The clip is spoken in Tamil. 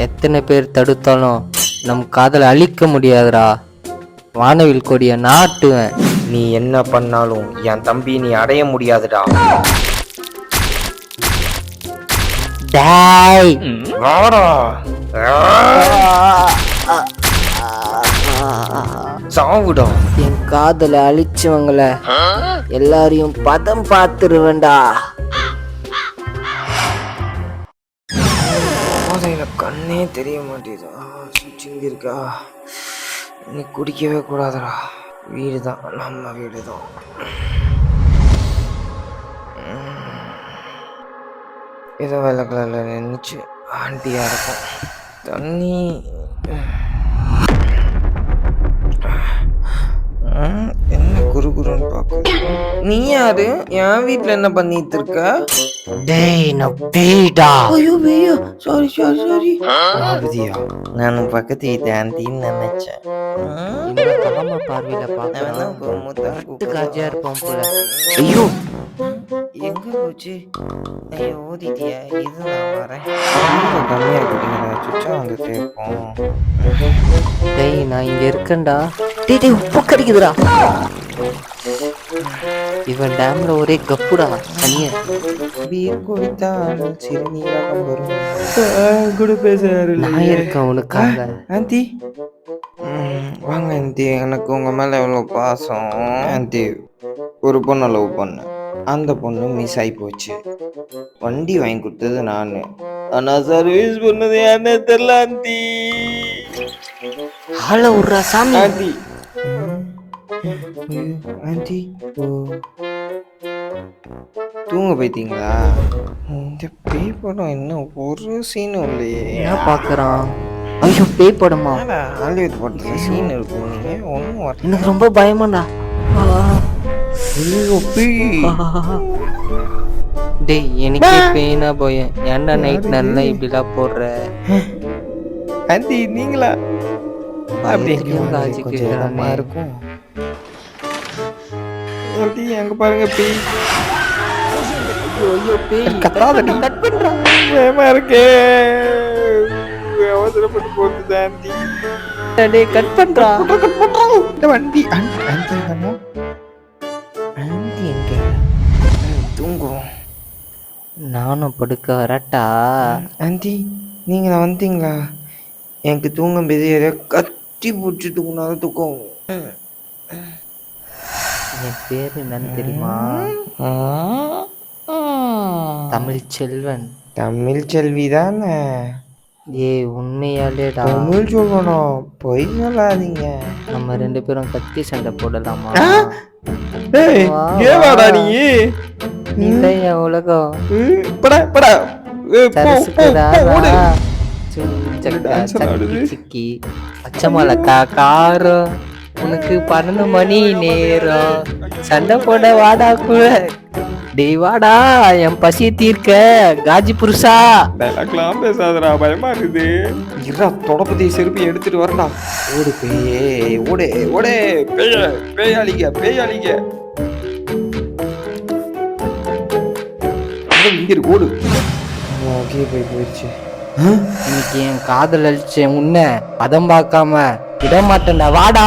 எத்தனை பேர் தடுத்தாலும் நம் காதலை அழிக்க முடியாதுடா. வானவில் கொடிய நாட்டுவேன். நீ என்ன பண்ணாலும் என் தம்பி நீ அடைய முடியாதுடா. டேய். வாடா. சாவுடா. என் காதலை அழிச்சவங்கள எல்லாரையும் பதம் பார்த்துருவேன்டா. போதையில கண்ணே தெரிய மாட்டேதா. சுச்சிங்க இருக்கா? நீ குடிக்கவே கூடாதுடா. வீடு தான் நம்ம வீடு தான் ஏதோ வெள்ளை கலரில் நின்றுச்சு ஆண்டியாக இருக்கும். தண்ணி. என்ன குரு குருன்னு பார்க்க? நீ யாரு? என் வீட்டில் என்ன பண்ணிட்டு இருக்க? டேய் நான் பேய்டா. ஐயோ ஐயோ சாரி சாரி சாரி அப்படியா நான் பக்கத்து வீட்டு ஆண்டின்னு நினைச்சேன். காம பார்வையில நான் பார்க்கலாம் காஜியா இருப்பான் போல. ஐயோ. எங்க போச்சு? ஐயோ ஓதிட்டியா இது நான் வரேன்? கம்மியாக இருக்குதுங்க சுச்சா வந்து தேப்போம் டேய் நான் இங்க இருக்கேன்டா. டேய் உப்பு கடிக்குதுடா இவன் டேம்ல ஒரே கப்புடா தனிய. பீர் குடித்தால் சிறுநீரகம் வரும். கூட பேசுறாரு நான் இருக்கேன் உனக்காக. ஆண்டி. வாங்க ஆண்டி. எனக்கு உங்க மேல எவ்வளோ பாசம்? ஆண்டி ஒரு பொண்ணை லவ் பண்ணேன் அந்த பொண்ணு மிஸ் ஆகி போச்சு. வண்டி வாங்கி கொடுத்தது நான். ஆனா சர்வீஸ் பண்ணது என்ன தெரியல ஆண்டி. ஆள விட்றா சாமி. ஆண்டி ஆண்டி ஓ. தூங்க போயிட்டீங்களா? இந்த பேய் படம் என்ன ஒரு சீனும் இல்லையே. என்ன பாக்குறான்? ஐயோ பேய் படமா? ஹாலிவுட் படத்துல சீன் இருக்கும் ஒன்றும் வர எனக்கு ரொம்ப பயமாடா. ஐயோ பேய். டேய் எனக்கு பேய்னா பயம் ஏன்டா நைட் நல்லா இப்படிலாம் போடுற? ஆண்டி நீங்களா? அப்படி. இருக்கும். ஆண்டி அங்க பாருங்க பேய். ஐயோ பேய். கத்தாதடி கட் பண்றா. பயமா இருக்கே. அவசரப்பட்டு போகுது ஆண்டி. டேய் கட் பண்றா. இந்த வண்டி ஆண்டி ஆண்டி எங்க? தூங்குவோம் நானும் படுக்க வரட்டா. ஆண்டி நீங்களா வந்தீங்களா? எனக்கு தூங்கும் போது எதையோ கத்தி பிடிச்சி தூங்கினாலும் தூக்கம் என் பேரு என்னன்னு தெரியுமா? தமிழ் செல்வன். தமிழ் செல்வி தானே? ஏய் உண்மையாலேடா. தமிழ் சொல்லணும். பொய் சொல்லாதீங்க. நம்ம ரெண்டு பேரும் கத்தி சண்டை போடலாமா? ஏய் ஏவாடா. நீ? உலகம். படா படா. சக்கா. சிக்கி. பச்சைமலக்கா காரம். உனக்கு பன்னெண்டு மணி நேரம். சண்டை போட வாடா கூட டேய் வாடா என் பசி தீர்க்க. காஜி புருஷா. டைலாக்லாம் பேசாதடா பயமா இருக்குது. இருடா தொடப்பதி செருப்பி எடுத்துட்டு வரடா ஓடு பேயே ஓடு ஓடு. பேய பேயாளிங்க பேயாளிங்க அட, இங்க இருக்கு ஓடு. ஓகே போய் போயிடுச்சு. இன்னைக்கு என் காதல் அழிச்ச உன்னை பதம் பார்க்காம விட மாட்டேன்டா வாடா.